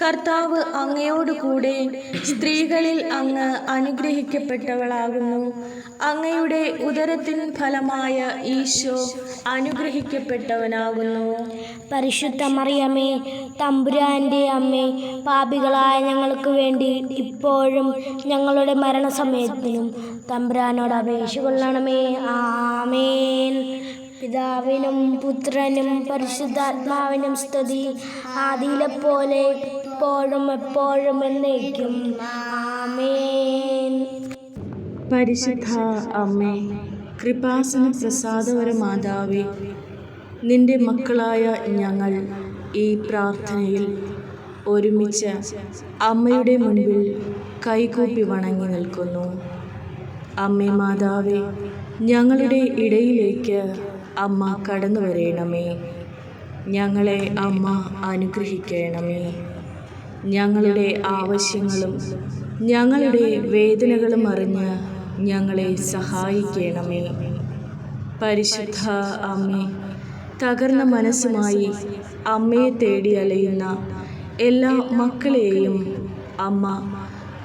കർത്താവ് അങ്ങയോടുകൂടെ സ്ത്രീകളിൽ അങ്ങ് അനുഗ്രഹിക്കപ്പെട്ടവളാകുന്നു. അങ്ങയുടെ ഉദരത്തിൻ ഫലമായ ഈശോ അനുഗ്രഹിക്കപ്പെട്ടവനാകുന്നു. പരിശുദ്ധ മറിയമ്മേ തമ്പുരാന്റെ അമ്മേ പാപികളായ ഞങ്ങൾക്ക് വേണ്ടി ഇപ്പോഴും ഞങ്ങളുടെ മരണസമയത്തിനും തമ്പുരാനോട് അപേക്ഷ കൊള്ളണമേ. ആമേൻ. പിതാവിനും പുത്രനും പരിശുദ്ധാത്മാവിനും സ്തുതി. ആദിയിലെ പോലെ ഇപ്പോഴും എപ്പോഴും എന്നേക്കും. ആമേൻ. പരിശുദ്ധ അമ്മേ കൃപാസന പ്രസാദവര മാതാവേ നിന്റെ മക്കളായ ഞങ്ങൾ ഈ പ്രാർത്ഥനയിൽ ഒരുമിച്ച് അമ്മയുടെ മുൻപിൽ കൈകൂപ്പി വണങ്ങി നിൽക്കുന്നു. അമ്മേ മാതാവേ ഞങ്ങളുടെ ഇടയിലേക്ക് അമ്മ കടന്നു വരേണമേ. ഞങ്ങളെ അമ്മ അനുഗ്രഹിക്കണമേ. ഞങ്ങളുടെ ആവശ്യങ്ങളും ഞങ്ങളുടെ വേദനകളും അറിഞ്ഞ് ഞങ്ങളെ സഹായിക്കണമേ. പരിശുദ്ധ അമ്മേ തകർന്ന മനസ്സുമായി അമ്മയെ തേടി അലയുന്ന എല്ലാ മക്കളെയും അമ്മ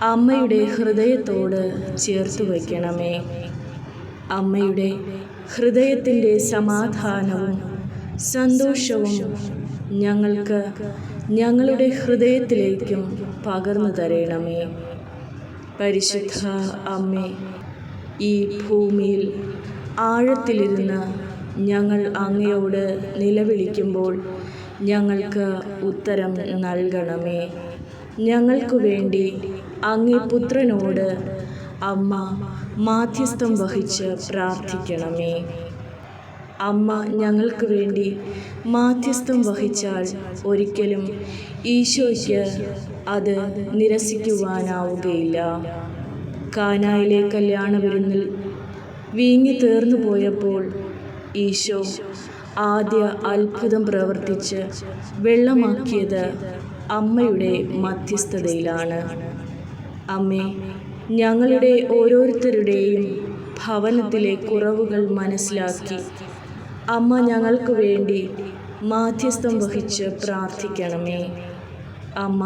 അമ്മയുടെ ഹൃദയത്തോട് ചേർത്ത് വയ്ക്കണമേ. അമ്മയുടെ ഹൃദയത്തിന്റെ സമാധാനവും സന്തോഷവും ഞങ്ങൾക്ക് ഞങ്ങളുടെ ഹൃദയത്തിലേക്കും പകർന്നു തരണമേ. പരിശുദ്ധ അമ്മേ ഈ ഭൂമിയിൽ ആഴത്തിലിരുന്ന് ഞങ്ങൾ അങ്ങയോട് നിലവിളിക്കുമ്പോൾ ഞങ്ങൾക്ക് ഉത്തരം നൽകണമേ. ഞങ്ങൾക്കു വേണ്ടി അങ്ങേ പുത്രനോട് അമ്മ മാധ്യസ്ഥം വഹിച്ച് പ്രാർത്ഥിക്കണമേ. അമ്മ ഞങ്ങൾക്ക് വേണ്ടി മാധ്യസ്ഥം വഹിച്ചാൽ ഒരിക്കലും ഈശോയ്ക്ക് അത് നിരസിക്കുവാനാവുകയില്ല. കാനായിലെ കല്യാണ വിരുന്നിൽ വീങ്ങി തീർന്നു പോയപ്പോൾ ഈശോ ആദ്യ അത്ഭുതം പ്രവർത്തിച്ച് വെള്ളമാക്കിയത് അമ്മയുടെ മധ്യസ്ഥതയിലാണ്. അമ്മേ ഞങ്ങളുടെ ഓരോരുത്തരുടെയും ഭവനത്തിലെ കുറവുകൾ മനസ്സിലാക്കി. അമ്മ ഞങ്ങൾക്ക് വേണ്ടി മാധ്യസ്ഥം വഹിച്ച് പ്രാർത്ഥിക്കണമേ. അമ്മ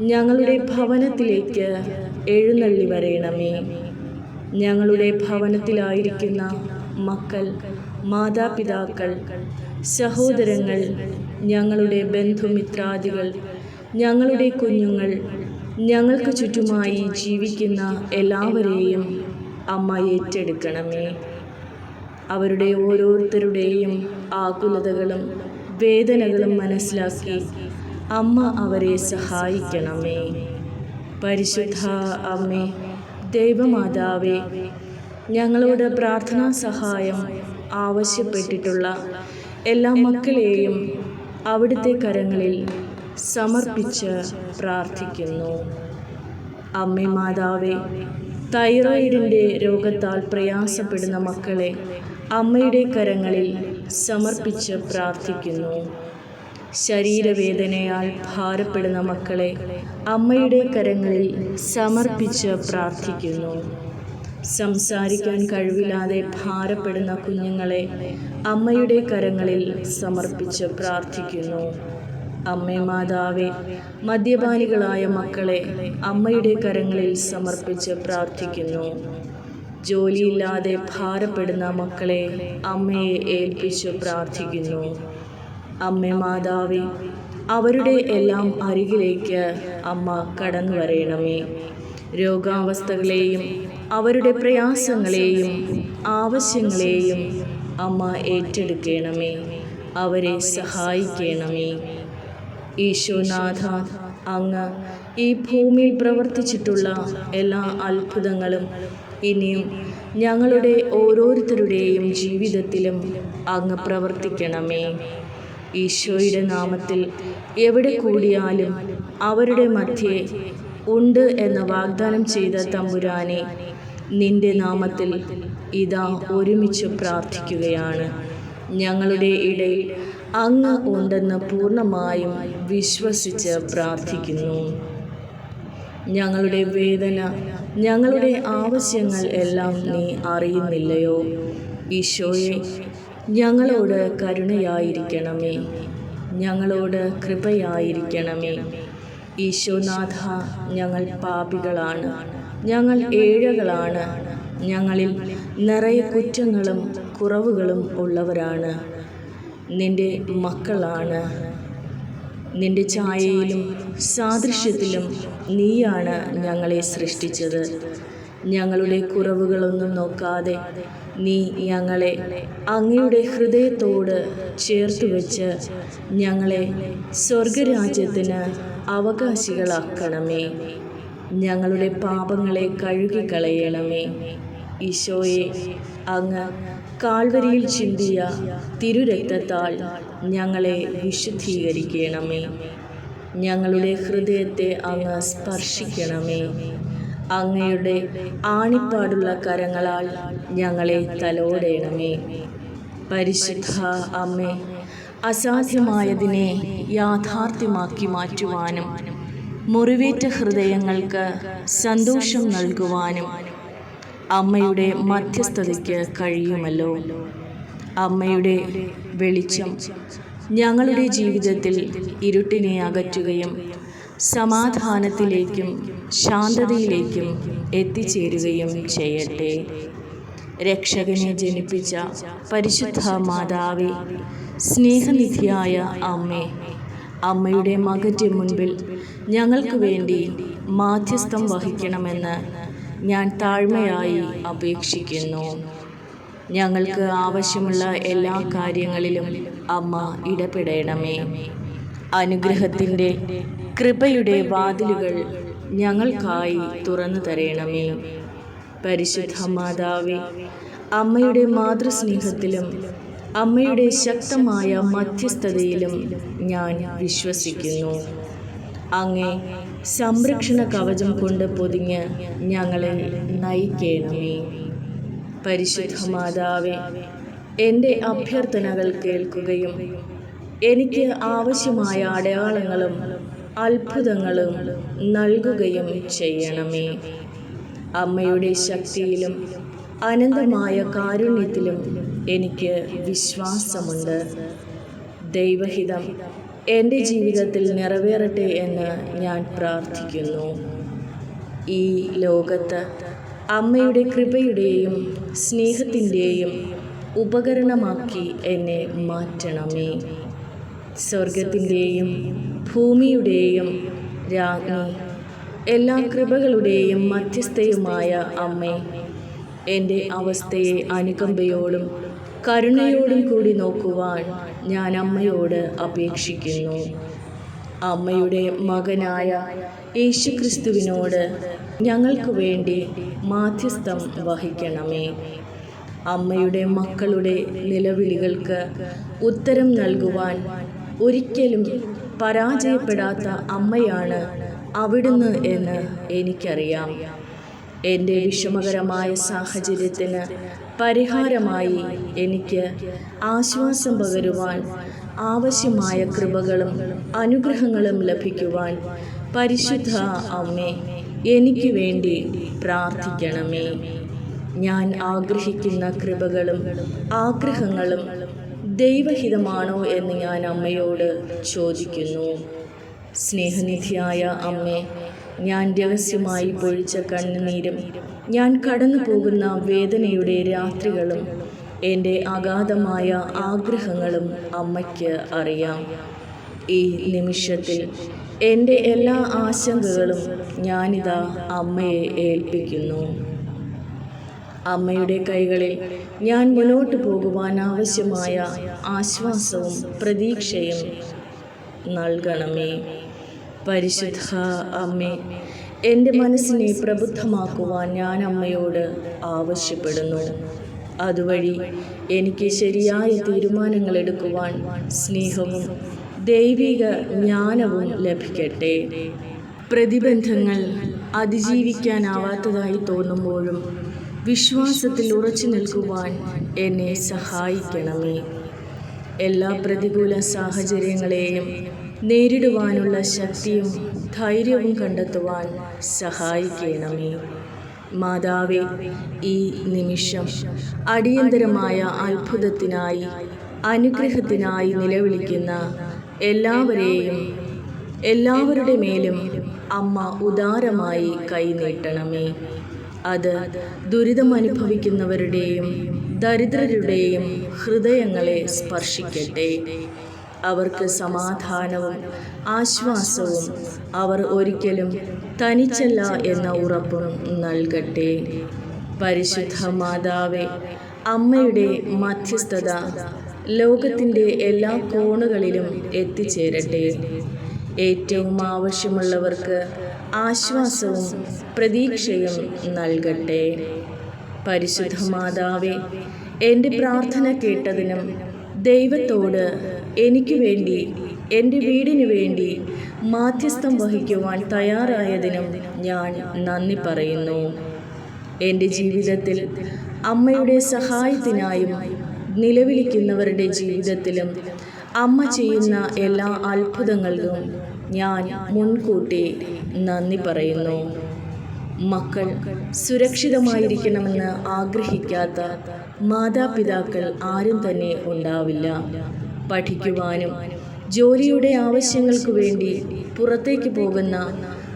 ഞങ്ങളുടെ ഭവനത്തിലേക്ക് എഴുന്നള്ളി വരയണമേ ഞങ്ങളുടെ ഭവനത്തിലായിരിക്കുന്ന മക്കൾ മാതാപിതാക്കൾ സഹോദരങ്ങൾ ഞങ്ങളുടെ ബന്ധുമിത്രാദികൾ ഞങ്ങളുടെ കുഞ്ഞുങ്ങൾ ഞങ്ങൾക്ക് ചുറ്റുമായി ജീവിക്കുന്ന എല്ലാവരെയും അമ്മ ഏറ്റെടുക്കണമേ. അവരുടെ ഓരോരുത്തരുടെയും ആകുലതകളും വേദനകളും മനസ്സിലാക്കി അമ്മ അവരെ സഹായിക്കണമേ. പരിശുദ്ധ അമ്മേ ദൈവമാതാവേ ഞങ്ങളോട് പ്രാർത്ഥനാ സഹായം ആവശ്യപ്പെട്ടിട്ടുള്ള എല്ലാ മക്കളെയും അവിടുത്തെ കരങ്ങളിൽ സമർപ്പിച്ച് പ്രാർത്ഥിക്കുന്നു. അമ്മേ മാതാവേ തൈറോയിഡിന്റെ രോഗത്താൽ പ്രയാസപ്പെടുന്ന മക്കളെ അമ്മയുടെ കരങ്ങളിൽ സമർപ്പിച്ച് പ്രാർത്ഥിക്കുന്നു. ശരീരവേദനയാൽ ഭാരപ്പെടുന്ന മക്കളെ അമ്മയുടെ കരങ്ങളിൽ സമർപ്പിച്ച് പ്രാർത്ഥിക്കുന്നു. സംസാരിക്കാൻ കഴിവില്ലാതെ ഭാരപ്പെടുന്ന കുഞ്ഞുങ്ങളെ അമ്മയുടെ കരങ്ങളിൽ സമർപ്പിച്ച് പ്രാർത്ഥിക്കുന്നു. അമ്മേ മാതാവേ മദ്യപാനികളായ മക്കളെ അമ്മയുടെ കരങ്ങളിൽ സമർപ്പിച്ച് പ്രാർത്ഥിക്കുന്നു. ജോലിയില്ലാതെ ഭാരപ്പെടുന്ന മക്കളെ അമ്മയെ ഏൽപ്പിച്ച് പ്രാർത്ഥിക്കുന്നു. അമ്മേ മാതാവേ അവരുടെ എല്ലാം അരികിലേക്ക് അമ്മ കടന്നു വരയണമേ രോഗാവസ്ഥകളെയും അവരുടെ പ്രയാസങ്ങളെയും ആവശ്യങ്ങളെയും അമ്മ ഏറ്റെടുക്കണമേ. അവരെ സഹായിക്കണമേ. ഈശോനാഥ അങ്ങ് ഈ ഭൂമിയിൽ പ്രവർത്തിച്ചിട്ടുള്ള എല്ലാ അത്ഭുതങ്ങളും ഇനിയും ഞങ്ങളുടെ ഓരോരുത്തരുടെയും ജീവിതത്തിലും അങ്ങ് പ്രവർത്തിക്കണമേ. ഈശോയുടെ നാമത്തിൽ എവിടെ കൂടിയാലും അവരുടെ മധ്യേ ഉണ്ട് എന്ന് വാഗ്ദാനം ചെയ്ത തമ്പുരാനെ നിന്റെ നാമത്തിൽ ഇതാ ഒരുമിച്ച് പ്രാർത്ഥിക്കുകയാണ്. ഞങ്ങളുടെ ഇടയിൽ അങ്ങ് ഉണ്ടെന്ന് പൂർണമായും വിശ്വസിച്ച് പ്രാർത്ഥിക്കുന്നു. ഞങ്ങളുടെ വേദന ഞങ്ങളുടെ ആവശ്യങ്ങൾ എല്ലാം നീ അറിയുന്നില്ലയോ? ഈശോയെ ഞങ്ങളോട് കരുണയായിരിക്കണമേ. ഞങ്ങളോട് കൃപയായിരിക്കണമേ. ഈശോനാഥ ഞങ്ങൾ പാപികളാണ്. ഞങ്ങൾ ഏഴകളാണ്. ഞങ്ങളിൽ നിറയെ കുറ്റങ്ങളും കുറവുകളും ഉള്ളവരാണ്. നിന്റെ മക്കളാണ്. നിന്റെ ഛായയിലും സാദൃശ്യത്തിലും നീയാണ് ഞങ്ങളെ സൃഷ്ടിച്ചത്. ഞങ്ങളുടെ കുറവുകളൊന്നും നോക്കാതെ നീ ഞങ്ങളെ അങ്ങയുടെ ഹൃദയത്തോട് ചേർത്തു വെച്ച് ഞങ്ങളെ സ്വർഗരാജ്യത്തിന് അവകാശികളാക്കണമേ. ഞങ്ങളുടെ പാപങ്ങളെ കഴുകിക്കളയണമേ. ഈശോയെ അങ്ങ് കാൽവരിയിൽ ചിന്തിയ തിരുരക്തത്താൽ ഞങ്ങളെ വിശുദ്ധീകരിക്കണമേ. ഞങ്ങളുടെ ഹൃദയത്തെ അങ്ങ് സ്പർശിക്കണമേ. അങ്ങയുടെ ആണിപ്പാടുള്ള കരങ്ങളാൽ ഞങ്ങളെ തലോടണമേ. പരിശുദ്ധ അമ്മേ അസാധ്യമായതിനെ യാഥാർത്ഥ്യമാക്കി മാറ്റുവാനും മുറിവേറ്റ ഹൃദയങ്ങൾക്ക് സന്തോഷം നൽകുവാനും അമ്മയുടെ മധ്യസ്ഥതയ്ക്ക് കഴിയുമല്ലോ. അമ്മയുടെ വെളിച്ചം. ഞങ്ങളുടെ ജീവിതത്തിൽ ഇരുട്ടിനെ അകറ്റുകയും സമാധാനത്തിലേക്കും ശാന്തതയിലേക്കും എത്തിച്ചേരുകയും ചെയ്യട്ടെ. രക്ഷകനെ ജനിപ്പിച്ച പരിശുദ്ധ മാതാവേ സ്നേഹനിധിയായ അമ്മേ അമ്മയുടെ മകന്റെ മുൻപിൽ ഞങ്ങൾക്ക് വേണ്ടി മാധ്യസ്ഥം വഹിക്കണമെന്ന് ഞാൻ താഴ്മയായി അപേക്ഷിക്കുന്നു. ഞങ്ങൾക്ക് ആവശ്യമുള്ള എല്ലാ കാര്യങ്ങളിലും അമ്മ ഇടപെടണമേ. അനുഗ്രഹത്തിന്റെ കൃപയുടെ വാതിലുകൾ ഞങ്ങൾക്കായി തുറന്നു തരണമേ. പരിശുദ്ധ മാതാവേ അമ്മയുടെ മാതൃസ്നേഹത്തിലും അമ്മയുടെ ശക്തമായ മധ്യസ്ഥതയിലും ഞാൻ വിശ്വസിക്കുന്നു. അങ്ങേ സംരക്ഷണ കവചം കൊണ്ട് പൊതിഞ്ഞ് ഞങ്ങളെ നയിക്കണമേ. പരിശുദ്ധ മാതാവേ എന്റെ അഭ്യർത്ഥനകൾ കേൾക്കുകയും എനിക്ക് ആവശ്യമായ അടയാളങ്ങളും അത്ഭുതങ്ങളും നൽകുകയും ചെയ്യണമേ. അമ്മയുടെ ശക്തിയിലും അനന്തമായ കാരുണ്യത്തിലും എനിക്ക് വിശ്വാസമുണ്ട്. ദൈവഹിതം എന്റെ ജീവിതത്തിൽ നിറവേറട്ടെ എന്ന് ഞാൻ പ്രാർത്ഥിക്കുന്നു. ഈ ലോകത്ത് അമ്മയുടെ കൃപയുടെയും സ്നേഹത്തിന്റെയും ഉപകരണമാക്കി എന്നെ മാറ്റണമേ. സ്വർഗത്തിന്റെയും ഭൂമിയുടെയും രാജ്ഞി എല്ലാ കൃപകളുടെയും മധ്യസ്ഥയുമായ അമ്മേ എന്റെ അവസ്ഥയെ അനുകമ്പയോടും കരുണയോടും കൂടി നോക്കുവാൻ ഞാൻ അമ്മയോട് അപേക്ഷിക്കുന്നു. അമ്മയുടെ മകനായ യേശുക്രിസ്തുവിനോട് ഞങ്ങൾക്ക് വേണ്ടി മാധ്യസ്ഥം വഹിക്കണമേ. അമ്മയുടെ മക്കളുടെ നിലവിളികൾക്ക് ഉത്തരം നൽകുവാൻ ഒരിക്കലും പരാജയപ്പെടാത്ത അമ്മയാണ് അവിടുന്ന് എന്ന് എനിക്കറിയാം. എന്റെ വിഷമകരമായ സാഹചര്യത്തിന് പരിഹാരമായി എനിക്ക് ആശ്വാസം പകരുവാൻ ആവശ്യമായ കൃപകളും അനുഗ്രഹങ്ങളും ലഭിക്കുവാൻ പരിശുദ്ധ അമ്മേ എനിക്ക് വേണ്ടി പ്രാർത്ഥിക്കണമേ. ഞാൻ ആഗ്രഹിക്കുന്ന കൃപകളും ആഗ്രഹങ്ങളും ദൈവഹിതമാണോ എന്ന് ഞാൻ അമ്മയോട് ചോദിക്കുന്നു. സ്നേഹനിധിയായ അമ്മേ ഞാൻ രഹസ്യമായി പൊഴിച്ച കണ്ണുനീരും ഞാൻ കടന്നു പോകുന്ന വേദനയുടെ രാത്രികളും എന്റെ അഗാധമായ ആഗ്രഹങ്ങളും അമ്മയ്ക്ക് അറിയാം. ഈ നിമിഷത്തിൽ എന്റെ എല്ലാ ആശങ്കകളും ഞാനിതാ അമ്മയെ ഏൽപ്പിക്കുന്നു. അമ്മയുടെ കൈകളിൽ ഞാൻ മുന്നോട്ട് പോകുവാൻ ആവശ്യമായ ആശ്വാസവും പ്രതീക്ഷയും നൽകണമേ. പരിശുദ്ധ അമ്മേ എന്റെ മനസ്സിനെ പ്രബുദ്ധമാക്കുവാൻ ഞാൻ അമ്മയോട് ആവശ്യപ്പെടുന്നു. അതുവഴി എനിക്ക് ശരിയായ തീരുമാനങ്ങൾ എടുക്കുവാൻ സ്നേഹവും ദൈവിക ജ്ഞാനവും ലഭിക്കട്ടെ. പ്രതിബന്ധങ്ങൾ അതിജീവിക്കാനാവാത്തതായി തോന്നുമ്പോഴും വിശ്വാസത്തിൽ ഉറച്ചു നിൽക്കുവാൻ എന്നെ സഹായിക്കണമേ. എല്ലാ പ്രതികൂല സാഹചര്യങ്ങളെയും നേരിടുവാനുള്ള ശക്തിയും ധൈര്യവും കണ്ടെത്തുവാൻ സഹായിക്കണമേ. മാതാവേ ഈ നിമിഷം അടിയന്തരമായ അത്ഭുതത്തിനായി അനുഗ്രഹത്തിനായി നിലവിളിക്കുന്ന എല്ലാവരെയും എല്ലാവരുടെ മേലും അമ്മ ഉദാരമായി കൈനീട്ടണമേ. അത് ദുരിതമനുഭവിക്കുന്നവരുടെയും ദരിദ്രരുടെയും ഹൃദയങ്ങളെ സ്പർശിക്കട്ടെ. അവർക്ക് സമാധാനവും ആശ്വാസവും അവർ ഒരിക്കലും തനിച്ചല്ല എന്ന ഉറപ്പും നൽകട്ടെ. പരിശുദ്ധ മാതാവെ അമ്മയുടെ മധ്യസ്ഥത ലോകത്തിന്റെ എല്ലാ കോണുകളിലും എത്തിച്ചേരട്ടെ. ഏറ്റവും ആവശ്യമുള്ളവർക്ക് ആശ്വാസവും പ്രതീക്ഷയും നൽകട്ടെ. പരിശുദ്ധ മാതാവെ എന്റെ പ്രാർത്ഥന കേട്ടതിനും ദൈവത്തോട് എനിക്ക് വേണ്ടി എന്റെ വീടിനു വേണ്ടി മാധ്യസ്ഥം വഹിക്കുവാൻ തയ്യാറായതിനും ഞാൻ നന്ദി പറയുന്നു. എന്റെ ജീവിതത്തിൽ അമ്മയുടെ സഹായത്തിനായും നിലവിളിക്കുന്നവരുടെ ജീവിതത്തിലും അമ്മ ചെയ്യുന്ന എല്ലാ അത്ഭുതങ്ങൾക്കും ഞാൻ മുൻകൂട്ടി നന്ദി പറയുന്നു. മക്കൾ സുരക്ഷിതമായിരിക്കണമെന്ന് ആഗ്രഹിക്കാത്ത മാതാപിതാക്കൾ ആരും തന്നെ ഉണ്ടാവില്ല. പഠിക്കുവാനും ജോലിയുടെ ആവശ്യങ്ങൾക്ക് വേണ്ടി പുറത്തേക്ക് പോകുന്ന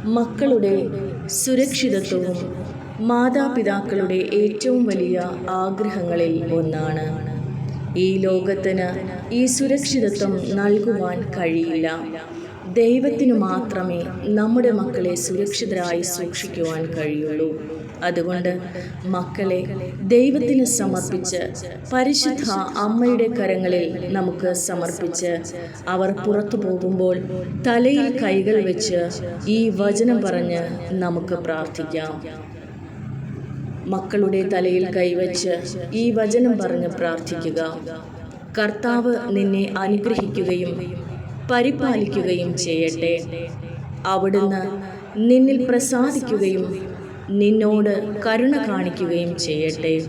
മക്കളുടെ സുരക്ഷിതത്വവും മാതാപിതാക്കളുടെ ഏറ്റവും വലിയ ആഗ്രഹങ്ങളിൽ ഒന്നാണ്. ഈ ലോകത്തിന് ഈ സുരക്ഷിതത്വം നൽകുവാൻ കഴിയില്ല. ദൈവത്തിനു മാത്രമേ നമ്മുടെ മക്കളെ സുരക്ഷിതരായി സൂക്ഷിക്കുവാൻ കഴിയുള്ളൂ. അതുകൊണ്ട് മക്കളെ ദൈവത്തിന് സമർപ്പിച്ച് പരിശുദ്ധ അമ്മയുടെ കരങ്ങളിൽ നമുക്ക് സമർപ്പിച്ച് അവർ പുറത്തു പോകുമ്പോൾ തലയിൽ കൈകൾ വെച്ച് ഈ വചനം പറഞ്ഞ് നമുക്ക് പ്രാർത്ഥിക്കാം. മക്കളുടെ തലയിൽ കൈവച്ച് ഈ വചനം പറഞ്ഞ് പ്രാർത്ഥിക്കുക. കർത്താവ് നിന്നെ അനുഗ്രഹിക്കുകയും പരിപാലിക്കുകയും ചെയ്യട്ടെ. അവിടുന്ന് നിന്നിൽ പ്രസാദിക്കുകയും നിന്നോട് കരുണ കാണിക്കുകയും ചെയ്യട്ടെ.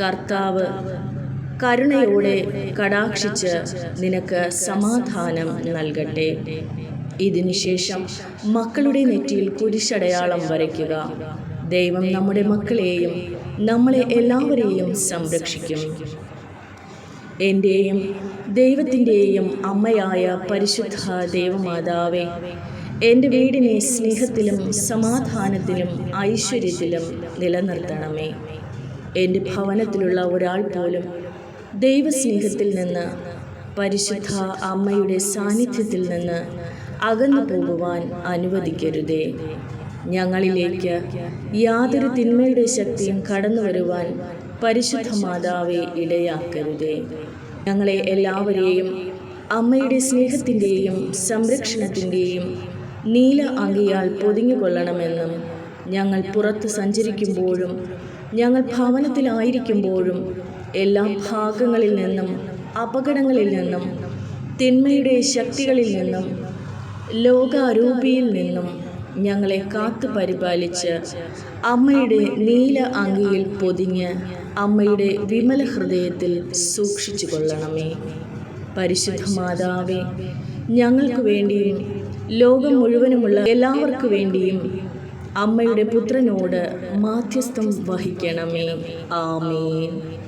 കർത്താവ് കരുണയോടെ കടാക്ഷിച്ച് നിനക്ക് സമാധാനം നൽകട്ടെ. ഇതിനുശേഷം മക്കളുടെ നെറ്റിയിൽ കുരിശടയാളം വരയ്ക്കുക. ദൈവം നമ്മുടെ മക്കളെയും നമ്മളെ എല്ലാവരെയും സംരക്ഷിക്കും. എന്റെയും ദൈവത്തിന്റെയും അമ്മയായ പരിശുദ്ധ ദേവമാതാവേ എന്റെ വീടിനെ സ്നേഹത്തിലും സമാധാനത്തിലും ഐശ്വര്യത്തിലും നിലനിർത്തണമേ. എന്റെ ഭവനത്തിലുള്ള ഒരാൾ പോലും ദൈവസ്നേഹത്തിൽ നിന്ന് പരിശുദ്ധ അമ്മയുടെ സാന്നിധ്യത്തിൽ നിന്ന് അകന്നു പോകുവാൻ അനുവദിക്കരുതേ. ഞങ്ങളിലേക്ക് യാതൊരു തിന്മയുടെ ശക്തിയും കടന്നു വരുവാൻ പരിശുദ്ധ മാതാവെ ഇടയാക്കരുതേ. ഞങ്ങളെ എല്ലാവരെയും അമ്മയുടെ സ്നേഹത്തിന്റെയും സംരക്ഷണത്തിന്റെയും നീല അങ്കിയാൽ പൊതിഞ്ഞുകൊള്ളണമെന്നും ഞങ്ങൾ പുറത്ത് സഞ്ചരിക്കുമ്പോഴും ഞങ്ങൾ ഭവനത്തിലായിരിക്കുമ്പോഴും എല്ലാ ഭാഗങ്ങളിൽ നിന്നും അപകടങ്ങളിൽ നിന്നും തിന്മയുടെ ശക്തികളിൽ നിന്നും ലോകാരൂപിയിൽ നിന്നും ഞങ്ങളെ കാത്തു പരിപാലിച്ച് അമ്മയുടെ നീല അങ്കിയിൽ പൊതിഞ്ഞ് അമ്മയുടെ വിമല ഹൃദയത്തിൽ സൂക്ഷിച്ചു കൊള്ളണമേ പരിശുദ്ധ മാതാവേ ഞങ്ങൾക്ക് വേണ്ടിയും ലോകം മുഴുവനുമുള്ള എല്ലാവർക്കു വേണ്ടിയും അമ്മയുടെ പുത്രനോട് മാധ്യസ്ഥം വഹിക്കണമേ. ആമേൻ.